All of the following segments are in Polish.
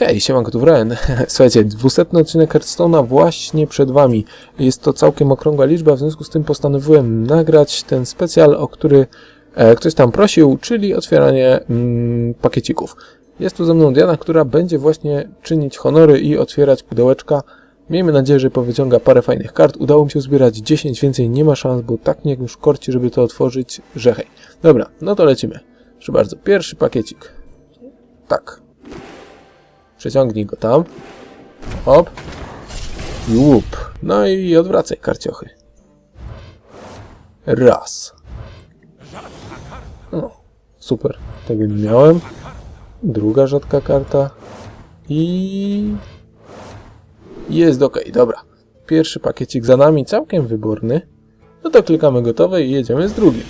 Hej, siemanko, tu Brian. Słuchajcie, 200 odcinek Hearthstone'a właśnie przed Wami. Jest to całkiem okrągła liczba, w związku z tym postanowiłem nagrać ten specjal, o który e, ktoś tam prosił, czyli otwieranie mm, pakiecików. Jest tu ze mną Diana, która będzie właśnie czynić honory i otwierać pudełeczka. Miejmy nadzieję, że powyciąga parę fajnych kart. Udało mi się zbierać 10, więcej nie ma szans, bo tak mnie już korci, żeby to otworzyć, że hej. Dobra, no to lecimy. Proszę bardzo, pierwszy pakiecik. Tak. Przeciągnij go tam. Hop. I łup. No i odwracaj karciochy. Raz. No, super. Tego nie miałem. Druga rzadka karta. I... Jest ok, dobra. Pierwszy pakiecik za nami, całkiem wyborny. No to klikamy gotowe i jedziemy z drugim.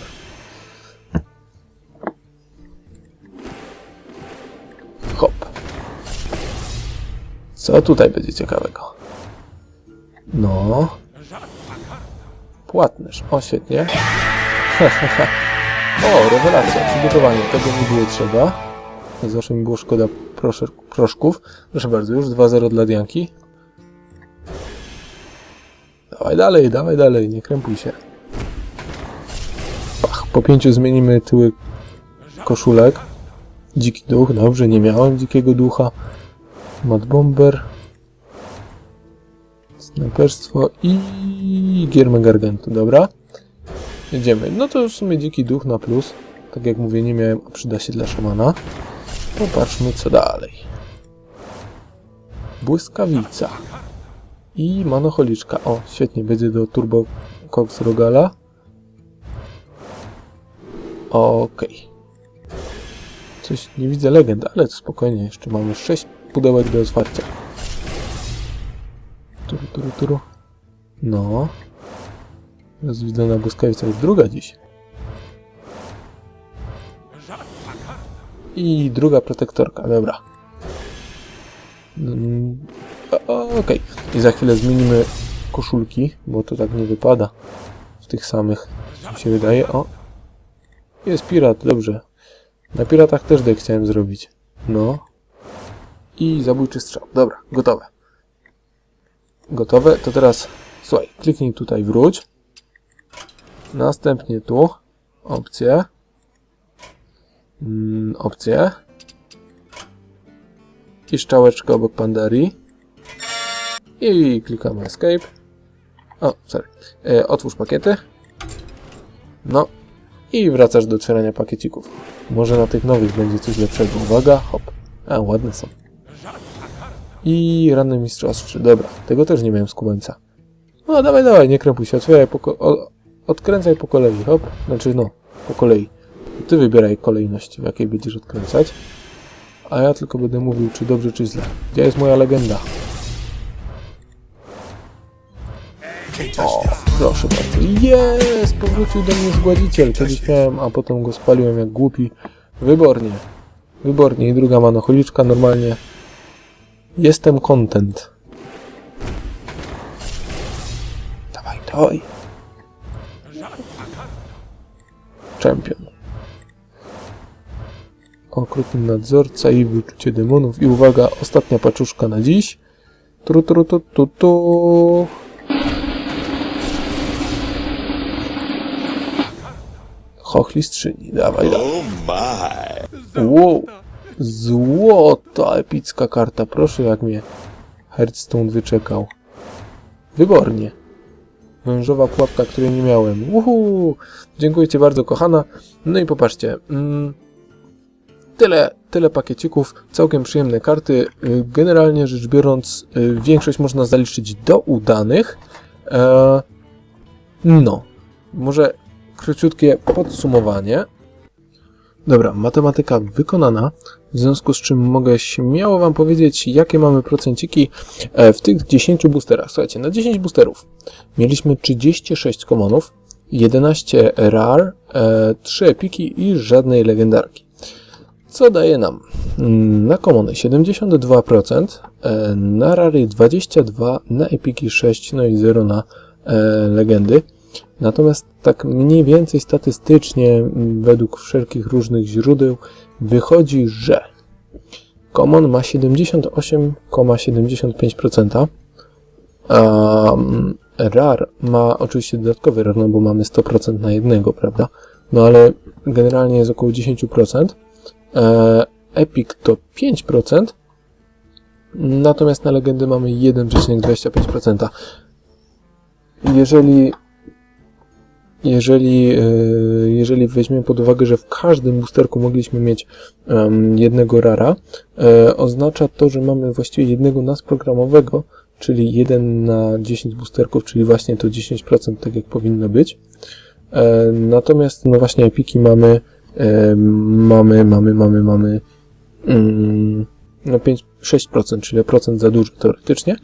Co tutaj będzie ciekawego? No. Płatnyż. O, świetnie. o, rewelacja. Przygotowanie. Tego nie było trzeba. Zawsze mi było szkoda proszków. Proszę bardzo, już 2-0 dla Dianki. Dawaj dalej, dawaj dalej, nie krępuj się. Pach, po pięciu zmienimy tyły koszulek. Dziki duch, dobrze, nie miałem dzikiego ducha. Mad Bomber. Snajperstwo i Giermę Gargantu, dobra. Jedziemy. No to w sumie dziki duch na plus. Tak jak mówię, nie miałem, a przyda się dla szamana. Popatrzmy co dalej. Błyskawica. I manocholiczka. O, świetnie, będzie do Turbo Cox Rogala. Okej. Coś nie widzę legend, ale spokojnie, jeszcze mamy 6 pudełek do otwarcia. Turu, turu, turu. No. Rozwidlona błyskawica jest druga dziś. I druga protektorka, dobra. Mm, Okej. I za chwilę zmienimy koszulki, bo to tak nie wypada w tych samych, co mi się wydaje. O! Jest pirat, dobrze. Na piratach też dek chciałem zrobić. No. I zabójczy strzał. Dobra, gotowe. Gotowe, to teraz słuchaj, kliknij tutaj wróć. Następnie tu opcje. Mm, opcje. I strzałeczkę obok Pandarii. I klikamy Escape. O, sorry. E, otwórz pakiety. No. I wracasz do otwierania pakiecików. Może na tych nowych będzie coś lepszego. Uwaga, hop. A, ładne są. I ranny mistrzostwczy. Dobra, tego też nie miałem z kubańca. No, dawaj, dawaj, nie krępuj się. Otwieraj po odkręcaj po kolei, hop. Znaczy, no, po kolei. Ty wybieraj kolejność, w jakiej będziesz odkręcać. A ja tylko będę mówił, czy dobrze, czy źle. Gdzie jest moja legenda? O, proszę bardzo. Jest! Powrócił do mnie zgładziciel. Kiedyś miałem, a potem go spaliłem jak głupi. Wybornie. Wybornie. I druga manocholiczka normalnie. Jestem content. Dawaj, dawaj. Champion. Okrutny nadzorca i wyczucie demonów. I uwaga, ostatnia paczuszka na dziś. Tru, tru, tu, tu, tu. Chochlistrzyni, dawaj, dawaj. Wow, złota epicka karta, proszę jak mnie Hearthstone wyczekał. Wybornie. Wężowa pułapka, której nie miałem. Uhu! Dziękuję Ci bardzo, kochana. No i popatrzcie. Mm, tyle, tyle pakiecików, całkiem przyjemne karty. Y, Generalnie rzecz biorąc, y, większość można zaliczyć do udanych. E, no, może króciutkie podsumowanie. Dobra, matematyka wykonana, w związku z czym mogę śmiało Wam powiedzieć, jakie mamy procenciki e, w tych 10 boosterach. Słuchajcie, na 10 boosterów mieliśmy 36 komonów, 11 rare, e, 3 epiki i żadnej legendarki. Co daje nam? Mm, Na komony 72%, e, na rary 22%, na epiki 6%, no i 0 na e, legendy. Natomiast tak mniej więcej statystycznie, według wszelkich różnych źródeł, wychodzi, że Common ma 78,75%, a RAR ma oczywiście dodatkowy RAR, no bo mamy 100% na jednego, prawda? No ale generalnie jest około 10%. E, Epic to 5%, natomiast na legendy mamy 1,25%. Jeżeli jeżeli, e, jeżeli weźmiemy pod uwagę, że w każdym boosterku mogliśmy mieć jednego rara, e, oznacza to, że mamy właściwie jednego nas programowego, czyli 1 na 10 boosterków, czyli właśnie to 10%, tak jak powinno być. E, Natomiast, no właśnie, epiki mamy, mamy, mamy, mamy, mamy mm, no 5, 6%, czyli procent za dużo teoretycznie.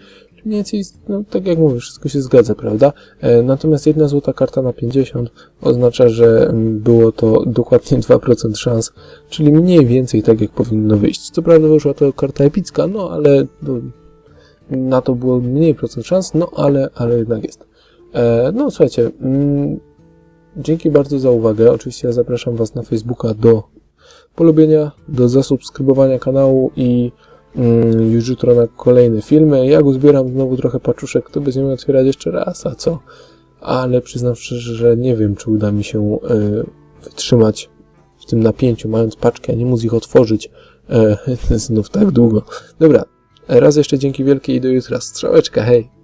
Mniej więcej, no tak jak mówię, wszystko się zgadza, prawda? E, Natomiast jedna złota karta na 50 oznacza, że mm, było to dokładnie 2% szans, czyli mniej więcej tak jak powinno wyjść. Co prawda wyszła to karta epicka, no ale no, na to było mniej procent szans, no ale, ale jednak jest. E, no słuchajcie, mm, dzięki bardzo za uwagę. Oczywiście ja zapraszam Was na Facebooka do polubienia, do zasubskrybowania kanału i już jutro na kolejne filmy. Ja go zbieram znowu trochę paczuszek, to będziemy otwierać jeszcze raz, a co? Ale przyznam szczerze, że nie wiem, czy uda mi się y, wytrzymać w tym napięciu, mając paczkę, a nie móc ich otworzyć e, znów tak długo. Dobra, raz jeszcze dzięki wielkie i do jutra. Strzałeczka, hej!